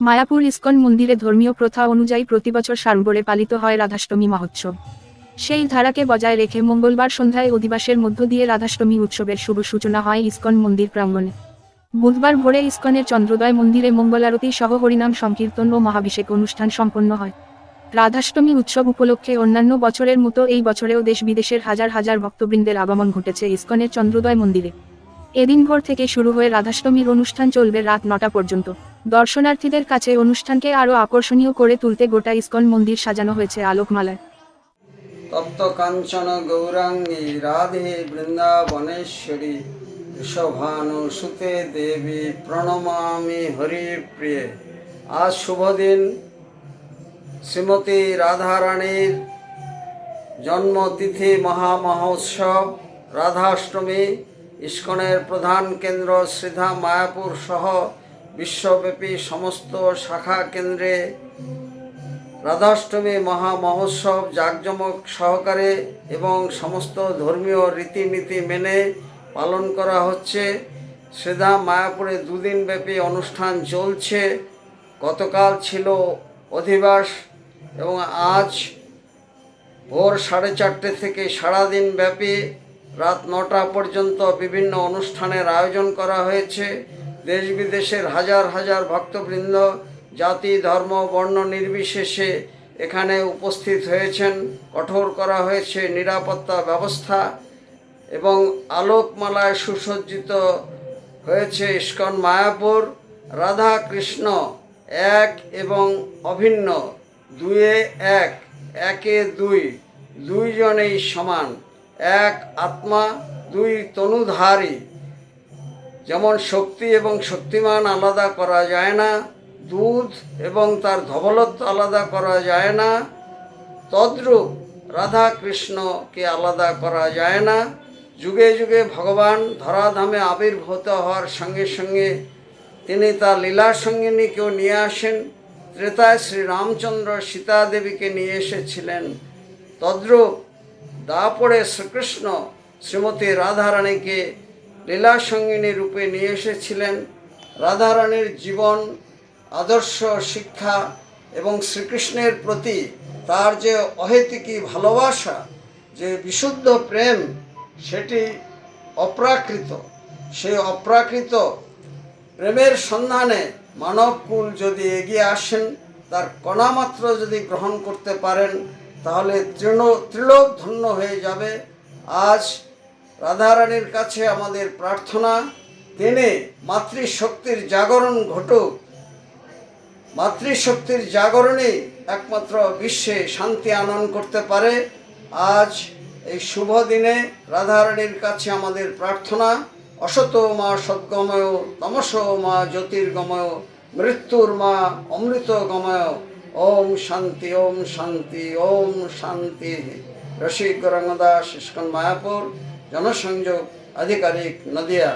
Mayapur ISKCON মন্দিরে ধর্মীয় প্রথা অনুযায়ী প্রতিবছর সাড়ম্বরে পালিত হয় রাধাষ্টমী মহোৎসব। সেই ধারাকে বজায় রেখে মঙ্গলবার সন্ধ্যায় অধিবাসের মধ্য দিয়ে রাধাষ্টমী উৎসবের শুভ সূচনা হয় ইস্কন মন্দির প্রাঙ্গণে। বুধবার ভোরে ইস্কনের চন্দ্রোদয় মন্দিরে মঙ্গলারতি সহ হরিনাম সংকীর্তন ও মহাভিষেক অনুষ্ঠান সম্পন্ন হয়। রাধাষ্টমী উৎসব উপলক্ষে অন্যান্য বছরের মতো এই বছরেও দেশ বিদেশের হাজার হাজার ভক্তবৃন্দের আগমন ঘটেছে ইস্কনের চন্দ্রোদয় মন্দিরে। এদিন ভোর থেকে শুরু হয়ে রাধাষ্টমীর অনুষ্ঠান চলবে রাত নটা পর্যন্ত। দর্শনার্থীদের কাছে অনুষ্ঠানকে আরও আকর্ষণীয় করে তুলতে গোটা ইস্কন মন্দির সাজানো হয়েছে আলোকমালায়। তপ্ত কাঞ্চন গৌরাঙ্গী, রাধে বৃন্দাবনেশ্বরী ঋষভানুসুতে দেবী, প্রণমামি হরিপ্রিয়ে। আজ শুভ দিন শ্রীমতী রাধারানীর জন্মতিথি মহামহোৎসব, রাধাষ্টমী, ইস্কনের প্রধান কেন্দ্র শ্রীধা মায়াপুর সহ বিশ্বব্যাপী সমস্ত শাখা কেন্দ্রে রাধাষ্টমী মহা মহোৎসব জাঁকজমক সহকারে এবং সমস্ত ধর্মীয় রীতিনীতি মেনে পালন করা হচ্ছে। শ্রীধাম মায়াপুরে দুদিন ব্যাপী অনুষ্ঠান চলছে। গতকাল ছিল অধিবাস এবং আজ ভোর সাড়ে চারটে থেকে সারাদিন ব্যাপী রাত নটা পর্যন্ত বিভিন্ন অনুষ্ঠানের আয়োজন করা হয়েছে। দেশ বিদেশের হাজার হাজার ভক্তবৃন্দ, জাতি, ধর্ম, বর্ণ নির্বিশেষে এখানে উপস্থিত হয়েছেন। কঠোর করা হয়েছে নিরাপত্তা ব্যবস্থা এবং আলোকমালায় সুসজ্জিত হয়েছে ইস্কন মায়াপুর রাধা কৃষ্ণ এক এবং অভিন্ন, দুয়ে এক, একে দুই, দুইজনেই সমান, এক আত্মা, দুই তনুধারী। যেমন শক্তি এবং শক্তিমান আলাদা করা যায় না, দুধ এবং তার ধবলত্ব আলাদা করা যায় না, তদ্রূপ রাধা কৃষ্ণকে আলাদা করা যায় না। যুগে যুগে ভগবান ধরাধামে আবির্ভূত হওয়ার সঙ্গে সঙ্গে তিনি তার লীলা সঙ্গিনীকেও নিয়ে আসেন। ত্রেতায় শ্রী রামচন্দ্র সীতা দেবীকে নিয়ে এসেছিলেন। তদ্রূপ দাপড়ে শ্রীকৃষ্ণ শ্রীমতী রাধারানীকে লীলা সঙ্গিনী রূপে নিয়ে এসেছিলেন। রাধারানীর জীবন, আদর্শ শিক্ষা এবং শ্রীকৃষ্ণের প্রতি তার যে অহেতুকী ভালোবাসা, যে বিশুদ্ধ প্রেম, সেটি অপ্রাকৃত। সেই অপ্রাকৃত প্রেমের সন্ধানে মানবকুল যদি এগিয়ে আসেন, তার কণামাত্র যদি গ্রহণ করতে পারেন, তাহলে তৃণ ত্রিলোক ধন্য হয়ে যাবে। আজ রাধারানীর কাছে আমাদের প্রার্থনা, তিনি মাতৃশক্তির জাগরণ ঘটুক। মাতৃশক্তির জাগরণে একমাত্র বিশ্বে শান্তি আনয়ন করতে পারে। আজ এই শুভ দিনে রাধারানীর কাছে আমাদের প্রার্থনা, অসত মা সদ্গময়, তমস মা জ্যোতির্গময়, মৃত্যুর মা অমৃত গময় ওম শান্তি ওম শান্তি ওম শান্তি। রসিক গরঙ্গদাস ইস্কন মায়াপুর জনসংযোগ আধিকারিক নদিয়া।